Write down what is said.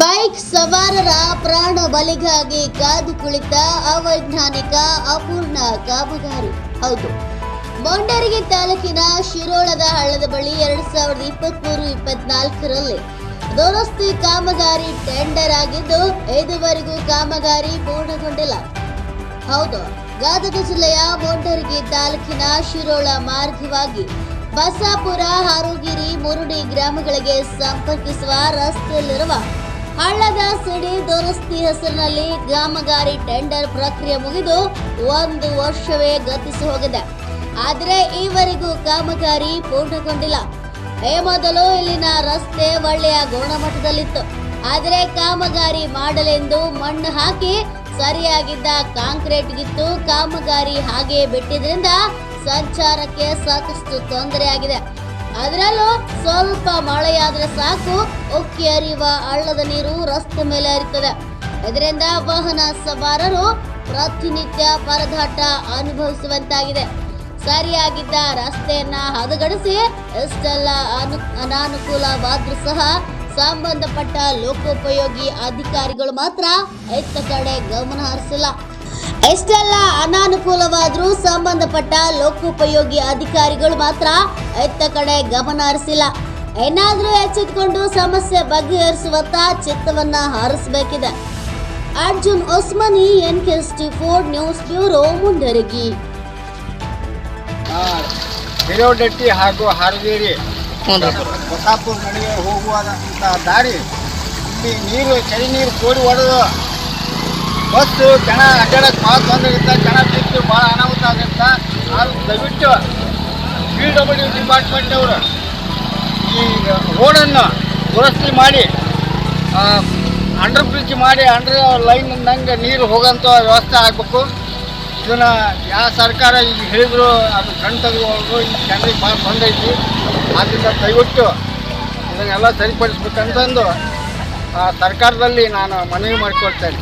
Bike ಸವಾರರ ಪ್ರಾಣ ಬಲಿಗಾಗಿ ಕಾದು ಕುಳಿತ ಅವೈಜ್ಞಾನಿಕ ಅಪೂರ್ಣ ಕಾಮಗಾರಿ. ಹೌದು. ಮೊಂಡರಿಗೆ ತಾಲೂಕಿನ ಶಿರೋಳದ ಹಳ್ಳದ ಬಳಿ ಎರಡ್ ಸಾವಿರದ ಇಪ್ಪತ್ಮೂರು ಇಪ್ಪತ್ನಾಲ್ಕರಲ್ಲಿ ದುರಸ್ತಿ ಕಾಮಗಾರಿ ಟೆಂಡರ್ ಆಗಿದ್ದು ಇದುವರೆಗೂ ಕಾಮಗಾರಿ ಪೂರ್ಣಗೊಂಡಿಲ್ಲ. ಹೌದು. ಗದಗ ಜಿಲ್ಲೆಯ ಮೊಂಡರಿಗೆ ತಾಲೂಕಿನ ಶಿರೋಳ ಮಾರ್ಗವಾಗಿ ಬಸಾಪುರ, ಹಾರೋಗಿರಿ, ಮುರುಡಿ ಗ್ರಾಮಗಳಿಗೆ ಸಂಪರ್ಕಿಸುವ ರಸ್ತೆಯಲ್ಲಿರುವ ಹಳ್ಳದ ಸಿಡಿ ದುರಸ್ತಿ ಹೆಸರಿನಲ್ಲಿ ಕಾಮಗಾರಿ ಟೆಂಡರ್ ಪ್ರಕ್ರಿಯೆ ಮುಗಿದು ಒಂದು ವರ್ಷವೇ ಗತಿಸಿ ಹೋಗಿದೆ. ಆದರೆ ಈವರೆಗೂ ಕಾಮಗಾರಿ ಪೂರ್ಣಗೊಂಡಿಲ್ಲ. ಈ ಮೊದಲು ಇಲ್ಲಿನ ರಸ್ತೆ ಒಳ್ಳೆಯ ಗುಣಮಟ್ಟದಲ್ಲಿತ್ತು. ಆದರೆ ಕಾಮಗಾರಿ ಮಾಡಲೆಂದು ಮಣ್ಣು ಹಾಕಿ ಸರಿಯಾಗಿದ್ದ ಕಾಂಕ್ರೀಟ್ ಗಿತ್ತು ಕಾಮಗಾರಿ ಹಾಗೆ ಬಿಟ್ಟಿದ್ರಿಂದ ಸಂಚಾರಕ್ಕೆ ಸಾಕಷ್ಟು ತೊಂದರೆಯಾಗಿದೆ ಅದರಲ್ಲೂ ಸ್ವಲ್ಪ ಮಳೆಯಾದ್ರೆ ಸಾಕು. ಉಕ್ಕಿ ಹರಿಯುವ ಹಳ್ಳದ ನೀರು ರಸ್ತೆ ಮೇಲೆ ಹರಿತದೆ. ಇದರಿಂದ ವಾಹನ ಸವಾರರು ಪ್ರತಿನಿತ್ಯ ಪರದಾಟ ಅನುಭವಿಸುವಂತಾಗಿದೆ. ಸರಿಯಾಗಿದ್ದ ರಸ್ತೆಯನ್ನ ಹದಗಡಿಸಿ ಎಷ್ಟೆಲ್ಲ ಅನು, ಅನಾನುಕೂಲವಾದ್ರೂ ಸಹ ಸಂಬಂಧಪಟ್ಟ ಲೋಕೋಪಯೋಗಿ ಅಧಿಕಾರಿಗಳು ಮಾತ್ರ ಎತ್ತ ಕಡೆ ಗಮನ ಹರಿಸಿಲ್ಲ. ಎಷ್ಟೆಲ್ಲ ಅನಾನುಕೂಲವಾದರೂ ಸಂಬಂಧಪಟ್ಟ ಲೋಕೋಪಯೋಗಿ ಅಧಿಕಾರಿಗಳು ಮಾತ್ರ ಎತ್ತ ಕಡೆ ಗಮನ ಹರಿಸಿಲ್ಲ. ಏನಾದರೂ ಎಚ್ಚೆತ್ಕೊಂಡು ಸಮಸ್ಯೆ ಬಗೆಹರಿಸುವತ್ತ ಚಿತ್ತವನ್ನ ಹಾರಿಸಬೇಕಿದೆ. Arjun Osmani N K four news bureau Mundaragi Hirodatti ಹಾಗೂ ಹಾರಗೇರಿ ಹೊಸಾಪುರ ನಡುವೆ ಹೋಗುವಂಥ ದಾರಿ ಇಲ್ಲಿ ನೀರು ಚಳಿ ನೀರು ಕೋರಿ ಹೊಡೆದು ಬಸ್ಸು ಜನ ಅಡ್ಡಾಡಕ್ಕೆ ಭಾಳ ತೊಂದರೆ ಇರುತ್ತೆ ಜನ ಸಿಕ್ತು ಭಾಳ ಅನಾಹುತ ಆಗುತ್ತೆ. ಅದು ದಯವಿಟ್ಟು ಪಿ ಡಬ್ಲ್ಯೂ ಡಿಪಾರ್ಟ್ಮೆಂಟ್ ಅವರು ಈ ರೋಡನ್ನು ದುರಸ್ತಿ ಮಾಡಿ ಅಂಡರ್ ಬ್ರಿಡ್ಜ್ ಮಾಡಿ ಅಂಡರ್ ಲೈನ್ ನಂಗೆ ನೀರು ಹೋಗೋಂಥ ವ್ಯವಸ್ಥೆ ಆಗಬೇಕು. ಇದನ್ನು ಯಾವ ಸರ್ಕಾರ ಈಗ ಹೇಳಿದ್ರು ಅದು ಕಣ್ ತೆಗೆದು ಈ ಜನರಿಗೆ ಭಾಳ ತೊಂದರೆ ಐತಿ. ಆದ್ದರಿಂದ ದಯವಿಟ್ಟು ಇದನ್ನೆಲ್ಲ ಸರಿಪಡಿಸ್ಬೇಕಂತಂದು ಆ, ಸರ್ಕಾರದಲ್ಲಿ ನಾನು ಮನವಿ ಮಾಡಿಕೊಳ್ತೇನೆ.